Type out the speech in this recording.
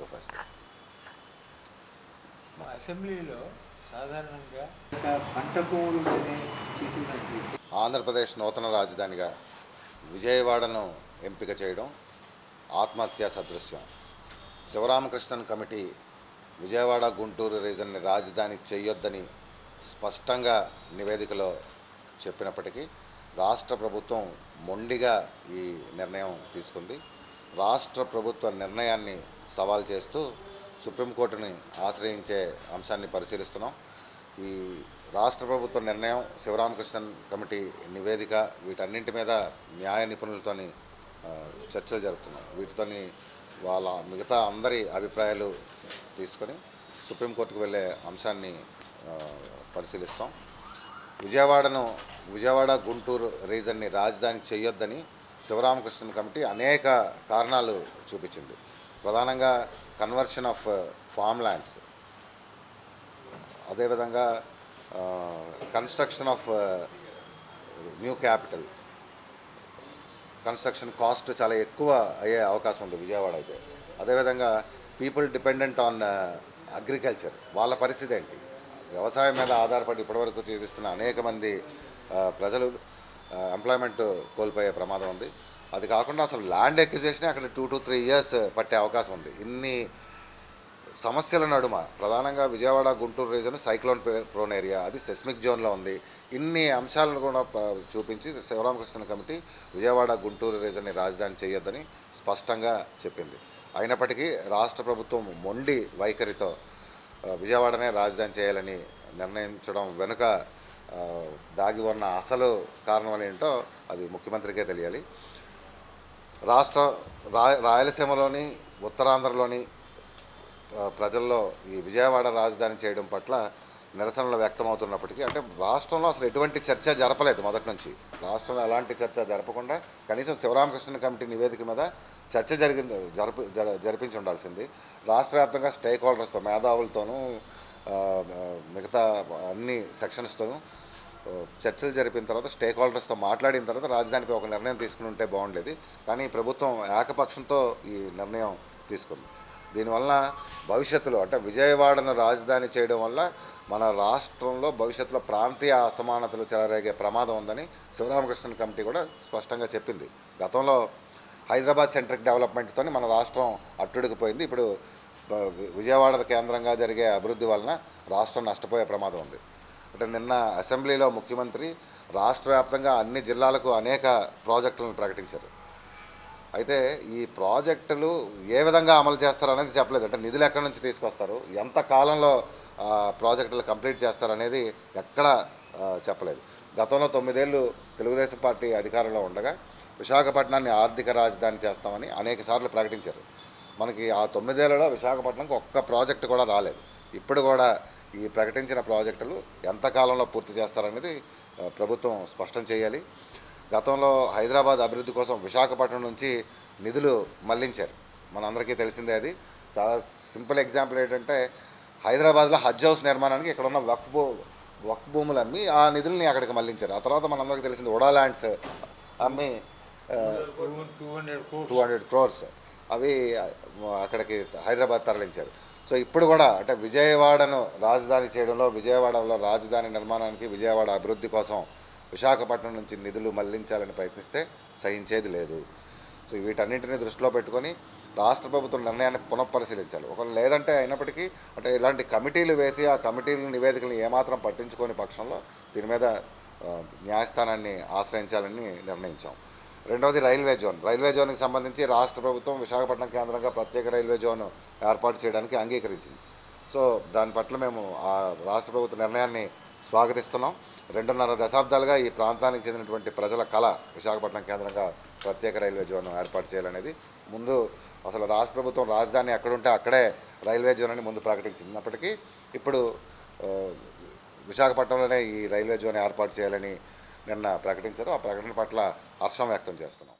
Go first అసెంబ్లీలో సాధారణంగా పంట భూములు తీసుకున్నట్టు. ఆంధ్రప్రదేశ్ నూతన రాజధానిగా విజయవాడను ఎంపిక చేయడం ఆత్మహత్యా సదృశ్యం. శివరామకృష్ణన్ కమిటీ విజయవాడ గుంటూరు రీజన్ని రాజధాని చేయొద్దని స్పష్టంగా నివేదికలో చెప్పినప్పటికీ రాష్ట్ర ప్రభుత్వం మొండిగా ఈ నిర్ణయం తీసుకుంది. రాష్ట్ర ప్రభుత్వ నిర్ణయాన్ని సవాల్ చేస్తూ సుప్రీంకోర్టుని ఆశ్రయించే అంశాన్ని పరిశీలిస్తున్నాం. ఈ రాష్ట్ర ప్రభుత్వ నిర్ణయం శివరామకృష్ణన్ కమిటీ నివేదిక వీటన్నింటి మీద న్యాయ నిపుణులతోని చర్చలు జరుపుతున్నాం. వీటితోని వాళ్ళ మిగతా అందరి అభిప్రాయాలు తీసుకొని సుప్రీంకోర్టుకు వెళ్ళే అంశాన్ని పరిశీలిస్తాం. విజయవాడను విజయవాడ గుంటూరు రీజన్ని రాజధాని చేయొద్దని శివరామకృష్ణ కమిటీ అనేక కారణాలు చూపించింది. ప్రధానంగా కన్వర్షన్ ఆఫ్ ఫామ్ ల్యాండ్స్ అదేవిధంగా construction of new capital construction cost చాలా ఎక్కువ అయ్యే అవకాశం ఉంది విజయవాడ అయితే. అదేవిధంగా పీపుల్ డిపెండెంట్ ఆన్ అగ్రికల్చర్ వాళ్ళ పరిస్థితి ఏంటి? వ్యవసాయం మీద ఆధారపడి ఇప్పటివరకు జీవిస్తున్న అనేక మంది ప్రజలు ఎంప్లాయ్మెంట్ కోల్పోయే ప్రమాదం ఉంది. అది కాకుండా అసలు ల్యాండ్ ఎక్విజేషన్ అక్కడ టూ టు త్రీ ఇయర్స్ పట్టే అవకాశం ఉంది. ఇన్ని సమస్యల నడుమ ప్రధానంగా Vijayawada Guntur region cyclone prone area అది సెస్మిక్ జోన్లో ఉంది. ఇన్ని అంశాలను కూడా చూపించి శివరామకృష్ణ కమిటీ విజయవాడ గుంటూరు రీజన్ని రాజధాని చేయొద్దని స్పష్టంగా చెప్పింది. అయినప్పటికీ రాష్ట్ర ప్రభుత్వం మొండి వైఖరితో విజయవాడనే రాజధాని చేయాలని నిర్ణయించడం వెనుక దాగి ఉన్న అసలు కారణం ఏంటో అది ముఖ్యమంత్రికే తెలియాలి. రాష్ట్ర రాయలసీమలోని ఉత్తరాంధ్రలోని ప్రజల్లో ఈ విజయవాడ రాజధాని చేయడం పట్ల నిరసనలు వ్యక్తమవుతున్నప్పటికీ అంటే రాష్ట్రంలో అసలు ఎటువంటి చర్చ జరపలేదు మొదటి నుంచి. రాష్ట్రంలో ఎలాంటి చర్చ జరపకుండా కనీసం శివరామకృష్ణ కమిటీ నివేదిక మీద చర్చ జరిగింది జరప జరిపించి ఉండాల్సింది. రాష్ట్ర వ్యాప్తంగా స్టేక్ హోల్డర్స్తో మేధావులతోనూ మిగతా అన్ని సెక్షన్స్తోనూ చర్చలు జరిపిన తర్వాత స్టేక్ హోల్డర్స్తో మాట్లాడిన తర్వాత రాజధానిపై ఒక నిర్ణయం తీసుకుని ఉంటే బాగుండేది. కానీ ప్రభుత్వం ఏకపక్షంతో ఈ నిర్ణయం తీసుకుంది. దీనివల్ల భవిష్యత్తులో అంటే విజయవాడను రాజధాని చేయడం వల్ల మన రాష్ట్రంలో భవిష్యత్తులో ప్రాంతీయ అసమానతలు చెలరేగే ప్రమాదం ఉందని శివరామకృష్ణ కమిటీ కూడా స్పష్టంగా చెప్పింది. గతంలో హైదరాబాద్ సెంట్రిక్ డెవలప్మెంట్తో మన రాష్ట్రం అట్టుడికిపోయింది ఇప్పుడు విజయవాడ కేంద్రంగా జరిగే అభివృద్ధి వలన రాష్ట్రం నష్టపోయే ప్రమాదం ఉంది. అంటే నిన్న అసెంబ్లీలో ముఖ్యమంత్రి రాష్ట్ర వ్యాప్తంగా అన్ని జిల్లాలకు అనేక ప్రాజెక్టులను ప్రకటించారు. అయితే ఈ ప్రాజెక్టులు ఏ విధంగా అమలు చేస్తారు అనేది చెప్పలేదు. అంటే నిధులు ఎక్కడి నుంచి తీసుకొస్తారు? ఎంత కాలంలో ప్రాజెక్టులు కంప్లీట్ చేస్తారు అనేది ఎక్కడ చెప్పలేదు. గతంలో తొమ్మిదేళ్ళు తెలుగుదేశం పార్టీ అధికారంలో ఉండగా విశాఖపట్నాన్ని ఆర్థిక రాజధాని చేస్తామని అనేక సార్లు ప్రకటించారు. మనకి ఆ తొమ్మిదేళ్ళలో విశాఖపట్నంకి ఒక్క ప్రాజెక్టు కూడా రాలేదు. ఇప్పుడు కూడా ఈ ప్రకటించిన ప్రాజెక్టులు ఎంత కాలంలో పూర్తి చేస్తారనేది ప్రభుత్వం స్పష్టం చేయాలి. గతంలో హైదరాబాద్ అభివృద్ధి కోసం విశాఖపట్నం నుంచి నిధులు మళ్ళించారు. మనందరికీ తెలిసిందే అది. చాలా సింపుల్ ఎగ్జాంపుల్ ఏంటంటే హైదరాబాద్లో హజ్ హౌస్ నిర్మాణానికి ఇక్కడ ఉన్న వక్ఫ్ భూ వక్ఫ్ భూములు అమ్మి ఆ నిధుల్ని అక్కడికి మళ్ళించారు. ఆ తర్వాత మనందరికీ తెలిసింది ఉడా ల్యాండ్స్ అమ్మి టూ హండ్రెడ్ క్రోర్స్. అవి అక్కడికి హైదరాబాద్ తరలించారు. సో ఇప్పుడు కూడా అంటే విజయవాడను రాజధాని చేయడంలో విజయవాడలో రాజధాని నిర్మాణానికి విజయవాడ అభివృద్ధి కోసం విశాఖపట్నం నుంచి నిధులు మళ్ళించాలని ప్రయత్నిస్తే సహించేది లేదు. సో వీటన్నింటినీ దృష్టిలో పెట్టుకొని రాష్ట్ర ప్రభుత్వం నిర్ణయాన్ని పునఃపరిశీలించాలి. ఒకవేళ లేదంటే అయినప్పటికీ అంటే ఇలాంటి కమిటీలు వేసి ఆ కమిటీల నివేదికలను ఏమాత్రం పట్టించుకోని పక్షంలో దీని మీద న్యాయస్థానాన్ని ఆశ్రయించాలని నిర్ణయించాం. రెండవది రైల్వే జోన్. రైల్వే జోన్కి సంబంధించి రాష్ట్ర ప్రభుత్వం విశాఖపట్నం కేంద్రంగా ప్రత్యేక రైల్వే జోన్ ఏర్పాటు చేయడానికి అంగీకరించింది. సో దాని పట్ల మేము ఆ రాష్ట్ర ప్రభుత్వ నిర్ణయాన్ని స్వాగతిస్తున్నాం. రెండున్నర దశాబ్దాలుగా ఈ ప్రాంతానికి చెందినటువంటి ప్రజల కళ విశాఖపట్నం కేంద్రంగా ప్రత్యేక రైల్వే జోన్ ఏర్పాటు చేయాలనేది. ముందు అసలు రాష్ట్ర ప్రభుత్వం రాజధాని ఎక్కడుంటే అక్కడే రైల్వే జోన్ అని ముందు ప్రకటించినప్పటికీ ఇప్పుడు విశాఖపట్నంలోనే ఈ రైల్వే జోన్ ఏర్పాటు చేయాలని నిన్న ప్రకటించారు ఆ ప్రకటన పట్ల హర్షం వ్యక్తం చేస్తున్నాం.